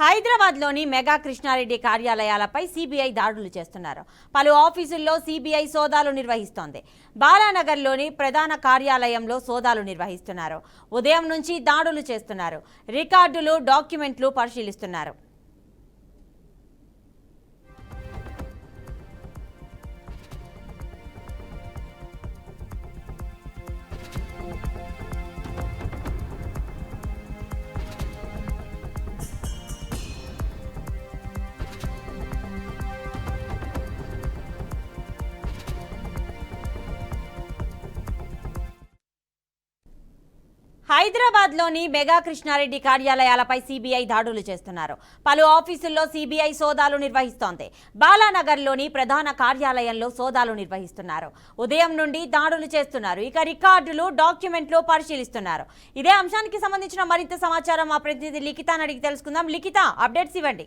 హైదరాబాద్లోని mega Krishna Reddy కార్యాలయాలపై CBI దాడులు చేస్తున్నారు. పలు ఆఫీసుల్లో సిబిఐ సోదాలు నిర్వహిస్తోంది. బాలానగర్లోని ప్రధాన కార్యాలయంలో సోదాలు నిర్వహిస్తున్నారు. ఉదయం నుంచి దాడులు చేస్తున్నారు. రికార్డులు డాక్యుమెంట్లు పరిశీలిస్తున్నారు. హైదరాబాద్లోని మెగా కృష్ణారెడ్డి కార్యాలయాలపై సిబిఐ దాడులు చేస్తున్నారు. పలు ఆఫీసుల్లో సిబిఐ సోదాలు నిర్వహిస్తోంది. బాలానగర్లోని ప్రధాన కార్యాలయంలో సోదాలు నిర్వహిస్తున్నారు. ఉదయం నుండి దాడులు చేస్తున్నారు. ఇక రికార్డులు డాక్యుమెంట్లు పరిశీలిస్తున్నారు. ఇదే అంశానికి సంబంధించిన మరింత సమాచారం మా ప్రతినిధి లిఖితాని అడిగి తెలుసుకుందాం. లిఖిత అప్డేట్స్ ఇవ్వండి.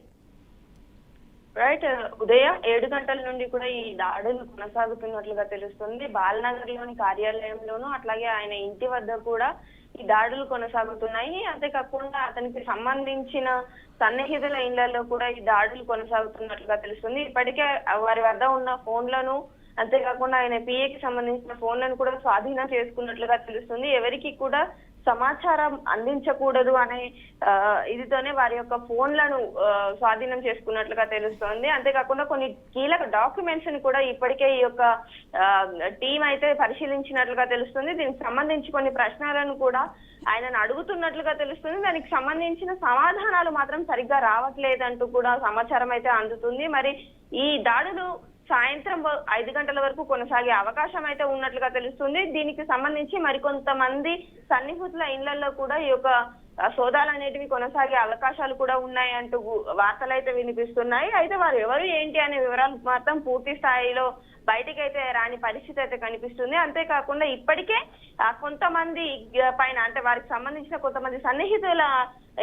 రైట్ ఉదయం ఏడు గంటల నుండి కూడా ఈ దాడులు కొనసాగుతున్నట్లుగా తెలుస్తుంది. బాలనగర్లోని కార్యాలయంలోనూ అట్లాగే ఆయన ఇంటి వద్ద కూడా ఈ దాడులు కొనసాగుతున్నాయి. అంతేకాకుండా అతనికి సంబంధించిన సన్నిహితుల ఇళ్ళలో కూడా ఈ దాడులు కొనసాగుతున్నట్లుగా తెలుస్తుంది. ఇప్పటికే వారి వద్ద ఉన్న ఫోన్లను అంతేకాకుండా ఆయన పిఏకి సంబంధించిన ఫోన్లను కూడా స్వాధీనం చేసుకున్నట్లుగా తెలుస్తుంది. ఎవరికి కూడా సమాచారం అందించకూడదు అనే ఇదితోనే వారి యొక్క ఫోన్లను స్వాధీనం చేసుకున్నట్లుగా తెలుస్తోంది. అంతేకాకుండా కొన్ని కీలక డాక్యుమెంట్స్ని కూడా ఇప్పటికే ఈ యొక్క టీం అయితే పరిశీలించినట్లుగా తెలుస్తుంది. దీనికి సంబంధించి కొన్ని ప్రశ్నలను కూడా ఆయనను అడుగుతున్నట్లుగా తెలుస్తుంది. దానికి సంబంధించిన సమాధానాలు మాత్రం సరిగ్గా రావట్లేదంటూ కూడా సమాచారం అయితే అందుతుంది. మరి ఈ దాడులు సాయంత్రం ఐదు గంటల వరకు కొనసాగే అవకాశం అయితే ఉన్నట్లుగా తెలుస్తుంది. దీనికి సంబంధించి మరికొంతమంది సన్నిహితుల ఇళ్ళలో కూడా ఈ యొక్క సోదాలు అనేటివి కొనసాగే అవకాశాలు కూడా ఉన్నాయి అంటూ వార్తలు అయితే వినిపిస్తున్నాయి. అయితే వారు ఎవరు ఏంటి అనే వివరాలు మాత్రం పూర్తి స్థాయిలో బయటకైతే రాని పరిస్థితి అయితే కనిపిస్తుంది. అంతేకాకుండా ఇప్పటికే కొంతమంది పైన అంటే వారికి సంబంధించిన కొంతమంది సన్నిహితుల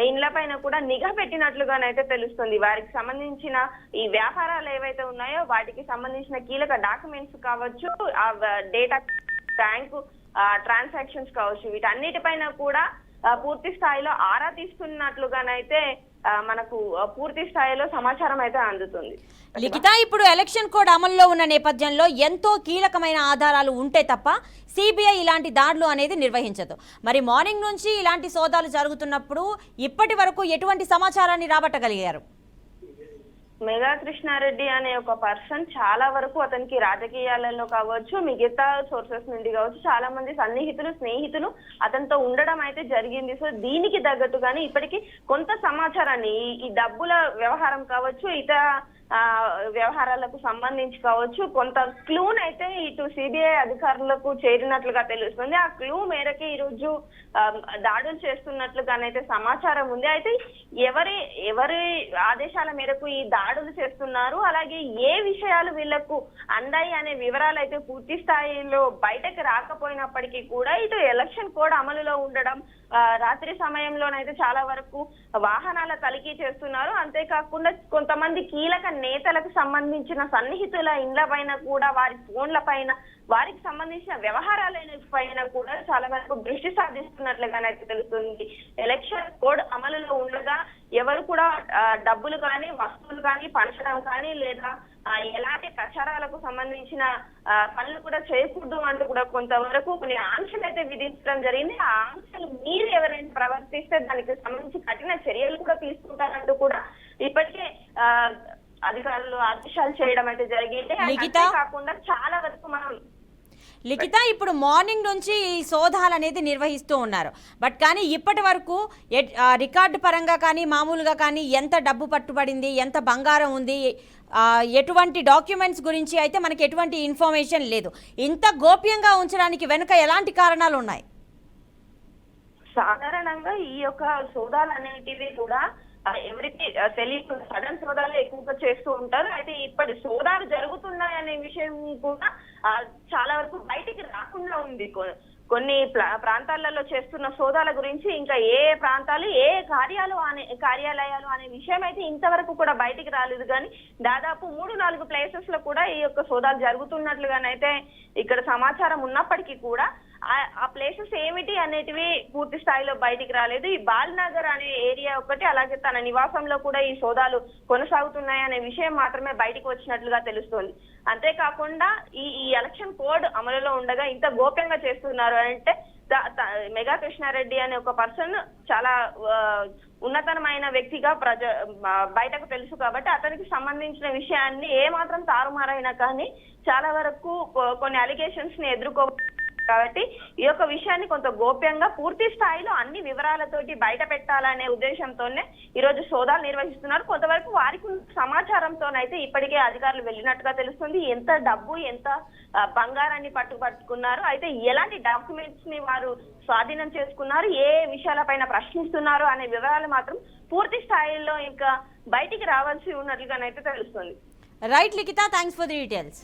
ఇండ్ల పైన కూడా నిఘా పెట్టినట్లుగానైతే తెలుస్తుంది. వారికి సంబంధించిన ఈ వ్యాపారాలు ఏవైతే ఉన్నాయో వాటికి సంబంధించిన కీలక డాక్యుమెంట్స్ కావచ్చు ఆ డేటా బ్యాంకు ట్రాన్సాక్షన్స్ కావచ్చు వీటన్నిటిపైన కూడా పూర్తి స్థాయిలో ఆరా తీస్తున్నట్లుగానైతే మనకు పూర్తి స్థాయిలో సమాచారం అయితే అందుతుంది. లిఖిత ఇప్పుడు ఎలక్షన్ కోడ్ అమల్లో ఉన్న నేపథ్యంలో ఎంతో కీలకమైన ఆధారాలు ఉంటే తప్ప సిబిఐ ఇలాంటి దాడులు అనేది నిర్వహించదు. మరి మార్నింగ్ నుంచి ఇలాంటి సోదాలు జరుగుతున్నప్పుడు ఇప్పటి వరకు ఎటువంటి సమాచారాన్ని రాబట్టగలిగారు? మెగా కృష్ణారెడ్డి అనే ఒక పర్సన్ చాలా వరకు అతనికి రాజకీయాలలో కావచ్చు మిగతా సోర్సెస్ నుండి కావచ్చు చాలా మంది సన్నిహితులు స్నేహితులు అతనితో ఉండడం అయితే జరిగింది. సో దీనికి తగ్గట్టుగానే ఇప్పటికీ కొంత సమాచారాన్ని ఈ- డబ్బుల వ్యవహారం కావచ్చు ఇతర వ్యవహారాలకు సంబంధించి కావచ్చు కొంత క్లూన్ అయితే ఇటు సిబిఐ అధికారులకు చేరినట్లుగా తెలుస్తుంది. ఆ క్లూ మేరకి ఈ రోజు దాడులు చేస్తున్నట్లుగానైతే సమాచారం ఉంది. అయితే ఎవరి ఎవరి ఆదేశాల మేరకు ఈ దాడులు చేస్తున్నారు? అలాగే ఏ విషయాలు వీళ్ళకు అందాయి అనే వివరాలు అయితే పూర్తి స్థాయిలో బయటకు రాకపోయినప్పటికీ కూడా ఇటు ఎలక్షన్ కోడ్ అమలులో ఉండడం రాత్రి సమయంలోనైతే చాలా వరకు వాహనాల తనిఖీ చేస్తున్నారు. అంతేకాకుండా కొంతమంది కీలక నేతలకు సంబంధించిన సన్నిహితుల ఇండ్ల పైన కూడా వారి ఫోన్ల పైన వారికి సంబంధించిన వ్యవహారాల పైన కూడా చాలా వరకు దృష్టి సాధిస్తున్నట్లుగానైతే తెలుస్తుంది. ఎలక్షన్ కోడ్ అమలులో ఉండగా ఎవరు కూడా డబ్బులు కానీ వస్తువులు కానీ పంచడం కానీ లేదా ఎలాంటి ప్రచారాలకు సంబంధించిన ఆ, పనులు కూడా చేయకూడదు అంటూ కూడా కొంతవరకు కొన్ని ఆంక్షలు అయితే విధించడం జరిగింది. ఆ ఆంక్షలు మీరు ఎవరైనా ప్రవర్తిస్తే దానికి సంబంధించి కఠిన చర్యలు కూడా తీసుకుంటారంటూ కూడా ఇప్పటికే ఆ, అధికారులు ఆదేశాలు చేయడం అయితే జరిగింది. మిగతా- కాకుండా చాలా వరకు మనం లిఖిత ఇప్పుడు మార్నింగ్ నుంచి ఈ సోదాలు అనేది నిర్వహిస్తూ ఉన్నారు. బట్ కానీ ఇప్పటి వరకు రికార్డు పరంగా కానీ మామూలుగా కానీ ఎంత డబ్బు పట్టుబడింది ఎంత బంగారం ఉంది ఎటువంటి డాక్యుమెంట్స్ గురించి అయితే మనకి ఎటువంటి ఇన్ఫర్మేషన్ లేదు. ఇంత గోప్యంగా ఉంచడానికి వెనుక ఎలాంటి కారణాలు ఉన్నాయి? సాధారణంగా ఈ యొక్క సోదాలు అనేటివి కూడా ఎవరికి తెలియదు తెలియకుండా సడన్ సోదాలు ఎక్కువగా చేస్తూ ఉంటారు. అయితే ఇప్పటి సోదాలు జరుగుతున్నాయనే విషయం కూడా చాలా వరకు బయటికి రాకుండా ఉంది. కొన్ని ప్రా- ప్రాంతాలలో చేస్తున్న సోదాల గురించి ఇంకా ఏ ప్రాంతాలు ఏ ఏ కార్యాలు అనే కార్యాలయాలు అనే విషయం అయితే ఇంతవరకు కూడా బయటికి రాలేదు. కానీ దాదాపు మూడు నాలుగు ప్లేసెస్లో కూడా ఈ యొక్క సోదాలు జరుగుతున్నట్లుగానైతే ఇక్కడ సమాచారం ఉన్నప్పటికీ కూడా ఆ- ఆ ప్లేసెస్ ఏమిటి అనేటివి పూర్తి స్థాయిలో బయటికి రాలేదు. ఈ బాల్నగర్ అనే ఏరియా ఒకటి అలాగే తన నివాసంలో కూడా ఈ సోదాలు కొనసాగుతున్నాయి అనే విషయం మాత్రమే బయటికి వచ్చినట్లుగా తెలుస్తోంది. అంతేకాకుండా ఈ ఈ ఎలక్షన్ కోడ్ అమలులో ఉండగా ఇంత గోప్యంగా చేస్తున్నారు అంటే మెగా కృష్ణారెడ్డి అనే ఒక పర్సన్ చాలా ఉన్నతమైన వ్యక్తిగా ప్రజ బయటకు తెలుసు కాబట్టి అతనికి సంబంధించిన విషయాన్ని ఏ మాత్రం తారుమారైనా కానీ చాలా వరకు కొన్ని అలిగేషన్స్ని ఎదుర్కో కాబట్టి ఈ యొక్క విషయాన్ని కొంత గోప్యంగా పూర్తి స్థాయిలో అన్ని వివరాలతోటి బయట పెట్టాలనే ఉద్దేశంతోనే ఈ రోజు సోదాలు నిర్వహిస్తున్నారు. కొంతవరకు వారికి సమాచారంతోనైతే ఇప్పటికే అధికారులు వెళ్ళినట్టుగా తెలుస్తుంది. ఎంత డబ్బు ఎంత బంగారాన్ని పట్టుబట్టుకున్నారు అయితే ఎలాంటి డాక్యుమెంట్స్ని వారు స్వాధీనం చేసుకున్నారు? ఏ విషయాలపైన ప్రశ్నిస్తున్నారు? అనే వివరాలు మాత్రం పూర్తి స్థాయిలో ఇంకా బయటికి రావాల్సి ఉన్నట్లుగానైతే తెలుస్తుంది. Right Likhita. Thanks for the details.